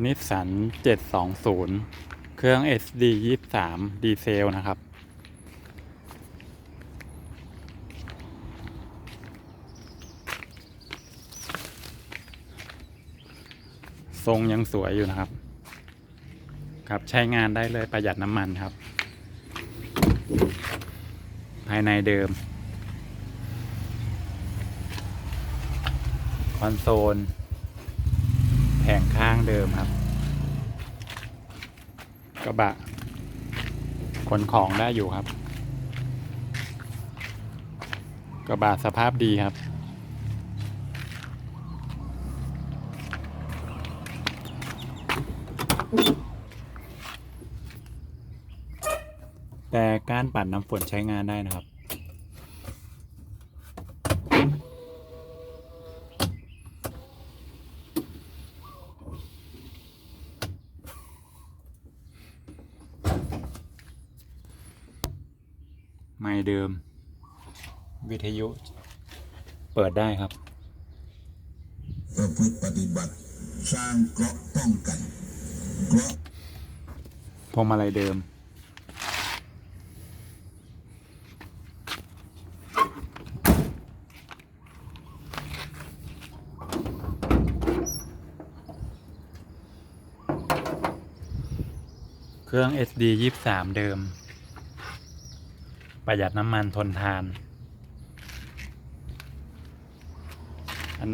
นิสสัน720 เครื่อง SD 23 ดีเซล นะครับ ทรงยังสวยอยู่นะครับ ครับใช้งานได้เลยประหยัดน้ำมันครับ ภายในเดิม คอนโซล งข้างเดิมครับ กระบะขนของได้อยู่ครับ กระบะสภาพดีครับ แต่การปัดน้ำฝนใช้งานได้นะครับ ไม่เดิม วิทยุเปิดได้ครับประพฤติปฏิบัติ สร้างเกราะป้องกันเกราะพวงมาลัยเดิม เครื่อง SD 23 เดิม ประหยัดน้ำมันทนทานอัน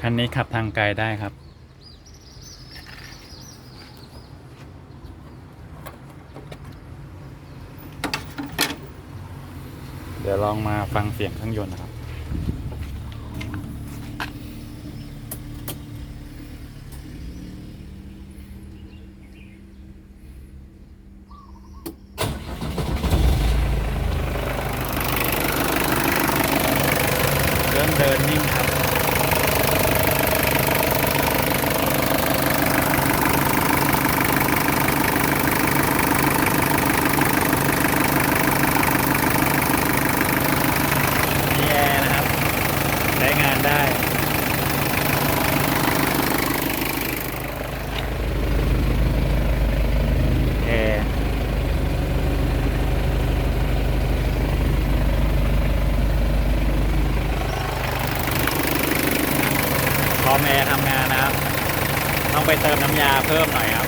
คันนี้ขับทางไกลได้ครับ เดี๋ยวลองมาฟังเสียงเครื่องยนต์นะครับ เดินนิ่งครับมีแอร์นะครับใช้งานได้ แอร์พร้ อมแอร์ทำงานนะครับ ต้องไปเติมน้ำยาเพิ่มหน่อยครับ